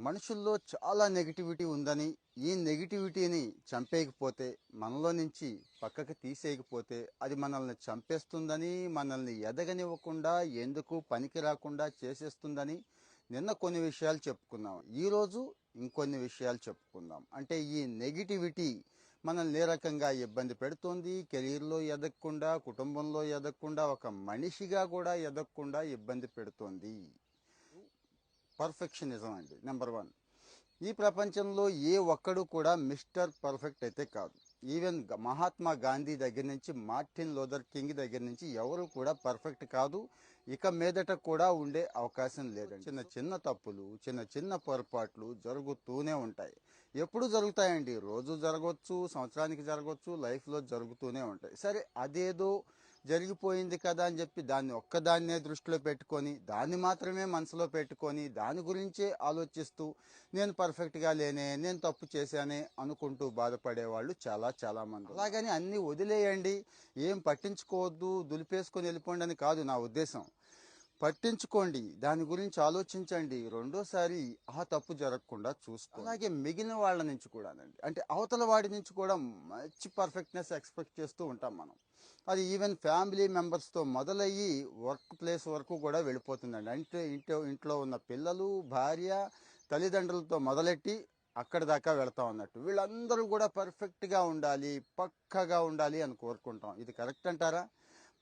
మనుషుల్లో చాలా నెగిటివిటీ ఉందని ఈ నెగిటివిటీని చంపేయకపోతే మనలో నుంచి పక్కకి తీసేయకపోతే అది మనల్ని చంపేస్తుందని మనల్ని ఎదగనివ్వకుండా ఎందుకు పనికి రాకుండా చేసేస్తుందని నిన్న కొన్ని విషయాలు చెప్పుకున్నాం. ఈరోజు ఇంకొన్ని విషయాలు చెప్పుకుందాం. అంటే ఈ నెగిటివిటీ మనల్ని ఏ రకంగా ఇబ్బంది పెడుతోంది? కెరీర్లో ఎదగకుండా కుటుంబంలో ఎదగకుండా ఒక మనిషిగా కూడా ఎదగకుండా ఇబ్బంది పెడుతోంది. పర్ఫెక్షనిజం అండి నెంబర్ వన్. ఈ ప్రపంచంలో ఏ ఒక్కడు కూడా మిస్టర్ పర్ఫెక్ట్ అయితే కాదు. ఈవెన్ మహాత్మా గాంధీ దగ్గర నుంచి మార్టిన్ లోదర్ కింగ్ దగ్గర నుంచి ఎవరు కూడా పర్ఫెక్ట్ కాదు. ఇక మీదట కూడా ఉండే అవకాశం లేదండి. చిన్న చిన్న తప్పులు చిన్న చిన్న పొరపాట్లు జరుగుతూనే ఉంటాయి. ఎప్పుడు జరుగుతాయండి? రోజు జరగవచ్చు సంవత్సరానికి జరగవచ్చు లైఫ్లో జరుగుతూనే ఉంటాయి. సరే అదేదో జరిగిపోయింది కదా అని చెప్పి దాన్ని ఒక్కదాన్నే దృష్టిలో పెట్టుకొని దాన్ని మాత్రమే మనసులో పెట్టుకొని దాని గురించే ఆలోచిస్తూ నేను పర్ఫెక్ట్గా లేనే నేను తప్పు చేశానే అనుకుంటూ బాధపడే వాళ్ళు చాలా చాలా మంది అలాగని అన్ని వదిలేయండి ఏం పట్టించుకోవద్దు దులిపేసుకొని వెళ్ళిపోండి అని కాదు నా ఉద్దేశం. పట్టించుకోండి. దాని గురించి ఆలోచించండి. రెండోసారి ఆ తప్పు జరగకుండా చూసుకో అలాగే మిగిలిన వాళ్ళ నుంచి కూడానండి. అంటే అవతల వాడి నుంచి కూడా మంచి పర్ఫెక్ట్నెస్ ఎక్స్పెక్ట్ చేస్తూ ఉంటాం మనం. అది ఈవెన్ ఫ్యామిలీ మెంబర్స్తో మొదలయ్యి వర్క్ ప్లేస్ వరకు కూడా వెళ్ళిపోతుందండి. అంటే ఇంట్లో ఇంట్లో ఉన్న పిల్లలు భార్య తల్లిదండ్రులతో మొదలెట్టి అక్కడి దాకా వెళ్తాం అన్నట్టు వీళ్ళందరూ కూడా పర్ఫెక్ట్గా ఉండాలి పక్కగా ఉండాలి అని కోరుకుంటాం. ఇది కరెక్ట్ అంటారా?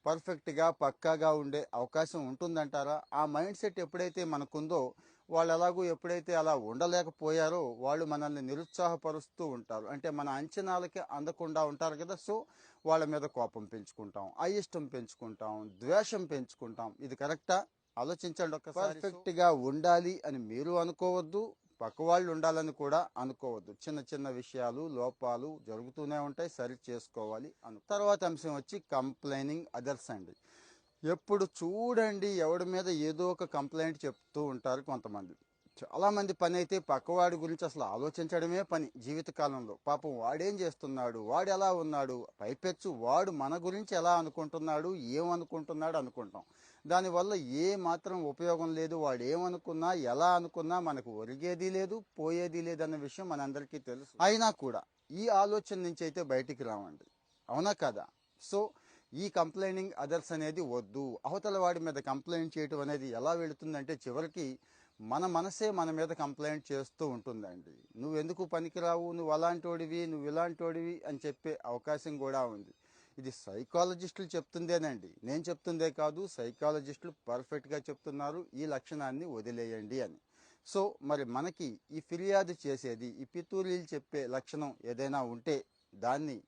పర్ఫెక్ట్గా పక్కాగా ఉండే అవకాశం ఉంటుందంటారా? ఆ మైండ్ సెట్ ఎప్పుడైతే మనకుందో వాళ్ళు ఎలాగూ ఎప్పుడైతే అలా ఉండలేకపోయారో వాళ్ళు మనల్ని నిరుత్సాహపరుస్తూ ఉంటారు. అంటే మన అంచనాలకి అందకుండా ఉంటారు కదా. సో వాళ్ళ మీద కోపం పెంచుకుంటాం అయిష్టం పెంచుకుంటాం ద్వేషం పెంచుకుంటాం. ఇది కరెక్టా? ఆలోచించండి ఒకసారి పర్ఫెక్ట్గా ఉండాలి అని మీరు అనుకోవద్దు. పక్క వాళ్ళు ఉండాలని కూడా అనుకోవద్దు. చిన్న చిన్న విషయాలు లోపాలు జరుగుతూనే ఉంటాయి. సరి చేసుకోవాలి అను. తర్వాత అంశం వచ్చి కంప్లైనింగ్ అదర్స్ అండి. ఎప్పుడు చూడండి ఎవడి మీద ఏదో ఒక కంప్లైంట్ చెప్తూ ఉంటారు కొంతమంది. చాలామంది పని అయితే పక్కవాడి గురించి అసలు ఆలోచించడమే పని జీవితకాలంలో. పాపం వాడేం చేస్తున్నాడు? వాడు ఎలా ఉన్నాడు? పైపెచ్చు వాడు మన గురించి ఎలా అనుకుంటున్నాడు? ఏమనుకుంటున్నాడు అనుకుంటాం. దానివల్ల ఏ మాత్రం ఉపయోగం లేదు. వాడు ఏమనుకున్నా ఎలా అనుకున్నా మనకు ఒరిగేది లేదు పోయేది లేదన్న విషయం మనందరికీ తెలుసు. అయినా కూడా ఈ ఆలోచన నుంచి అయితే బయటికి రావండి. అవునా కదా? సో ఈ కంప్లైనింగ్ అదర్స్ అనేది వద్దు. అవతల వాడి మీద కంప్లైంట్ చేయటం అనేది ఎలా వెళుతుందంటే చివరికి మన మనసే మన మీద కంప్లైంట్ చేస్తూ ఉంటుందండి. నువ్వు ఎందుకు పనికిరావు? నువ్వు అలాంటోడివి నువ్వు ఇలాంటోడివి అని చెప్పే అవకాశం కూడా ఉంది. ఇది సైకాలజిస్టులు చెప్తుందేనండి. నేను చెప్తుందే కాదు సైకాలజిస్టులు పర్ఫెక్ట్గా చెప్తున్నారు. ఈ లక్షణాన్ని వదిలేయండి అని. సో మరి మనకి ఈ ఫిర్యాదు చేసేది ఈ పితూరీలు చెప్పే లక్షణం ఏదైనా ఉంటే దాన్ని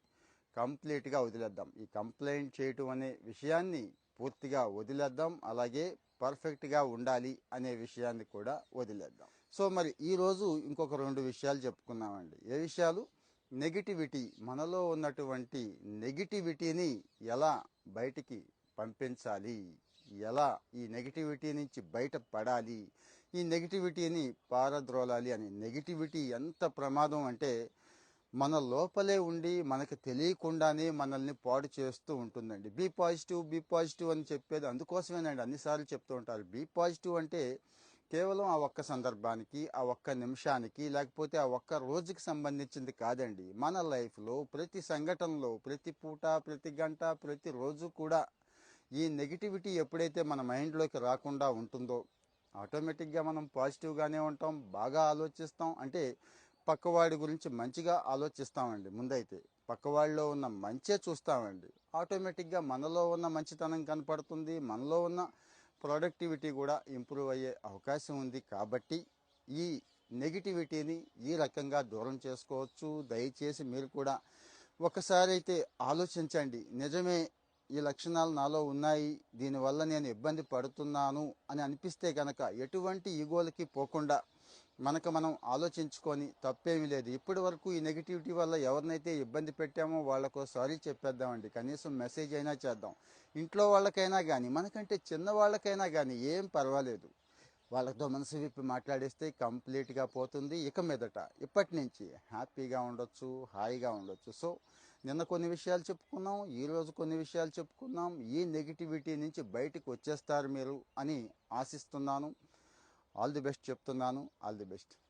కంప్లీట్గా వదిలేద్దాం. ఈ కంప్లైంట్ చేయటం అనే విషయాన్ని పూర్తిగా వదిలేద్దాం. అలాగే పర్ఫెక్ట్గా ఉండాలి అనే విషయాన్ని కూడా వదిలేద్దాం. సో మరి ఈరోజు ఇంకొక రెండు విషయాలు చెప్పుకున్నామండి. ఏ విషయాలు? నెగిటివిటీ. మనలో ఉన్నటువంటి నెగిటివిటీని ఎలా బయటికి పంపించాలి? ఎలా ఈ నెగిటివిటీ నుంచి బయటపడాలి ఈ నెగిటివిటీని పారద్రోలాలి అని. నెగిటివిటీ ఎంత ప్రమాదం అంటే మన లోపలే ఉండి మనకు తెలియకుండానే మనల్ని పాడు చేస్తూ ఉంటుందండి. బీ పాజిటివ్ బీ పాజిటివ్ అని చెప్పేది అందుకోసమేనండి. అన్నిసార్లు చెప్తూ ఉంటారు. బీ పాజిటివ్ అంటే కేవలం ఆ ఒక్క సందర్భానికి ఆ ఒక్క నిమిషానికి లేకపోతే ఆ ఒక్క రోజుకి సంబంధించింది కాదండి. మన లైఫ్లో ప్రతి సంఘటనలో ప్రతి పూట ప్రతి గంట ప్రతి రోజు కూడా ఈ నెగిటివిటీ ఎప్పుడైతే మన మైండ్లోకి రాకుండా ఉంటుందో ఆటోమేటిక్గా మనం పాజిటివ్గానే ఉంటాం బాగా ఆలోచిస్తాం. అంటే పక్కవాడి గురించి మంచిగా ఆలోచిస్తామండి ముందైతే. పక్కవాడిలో ఉన్న మంచే చూస్తామండి. ఆటోమేటిక్గా మనలో ఉన్న మంచితనం కనపడుతుంది. మనలో ఉన్న ప్రొడక్టివిటీ కూడా ఇంప్రూవ్ అయ్యే అవకాశం ఉంది కాబట్టి ఈ నెగిటివిటీని ఈ రకంగా దూరం చేసుకోవచ్చు. దయచేసి మీరు కూడా ఒకసారి అయితే ఆలోచించండి. నిజమే ఈ లక్షణాలు నాలో ఉన్నాయి. దీనివల్ల నేను ఇబ్బంది పడుతున్నాను అని అనిపిస్తే కనుక ఎటువంటి ఈగోలకి పోకుండా మనకు మనం ఆలోచించుకొని తప్పేమీ లేదు. ఇప్పటి వరకు ఈ నెగిటివిటీ వల్ల ఎవరినైతే ఇబ్బంది పెట్టామో వాళ్ళకో సారీ చెప్పేద్దామండి. కనీసం మెసేజ్ అయినా చేద్దాం. ఇంట్లో వాళ్ళకైనా కానీ మనకంటే చిన్న వాళ్ళకైనా కానీ ఏం పర్వాలేదు. వాళ్ళతో మనసు విప్పి మాట్లాడేస్తే కంప్లీట్గా పోతుంది ఇక మీదట. ఇప్పటి నుంచి హ్యాపీగా ఉండొచ్చు హాయిగా ఉండొచ్చు. సో నిన్న కొన్ని విషయాలు చెప్పుకున్నాం ఈ రోజు కొన్ని విషయాలు చెప్పుకున్నాం. ఈ నెగిటివిటీ నుంచి బయటకు వచ్చేస్తారు మీరు అని ఆశిస్తున్నాను. ఆల్ ది బెస్ట్ చెప్తున్నాను. All the best.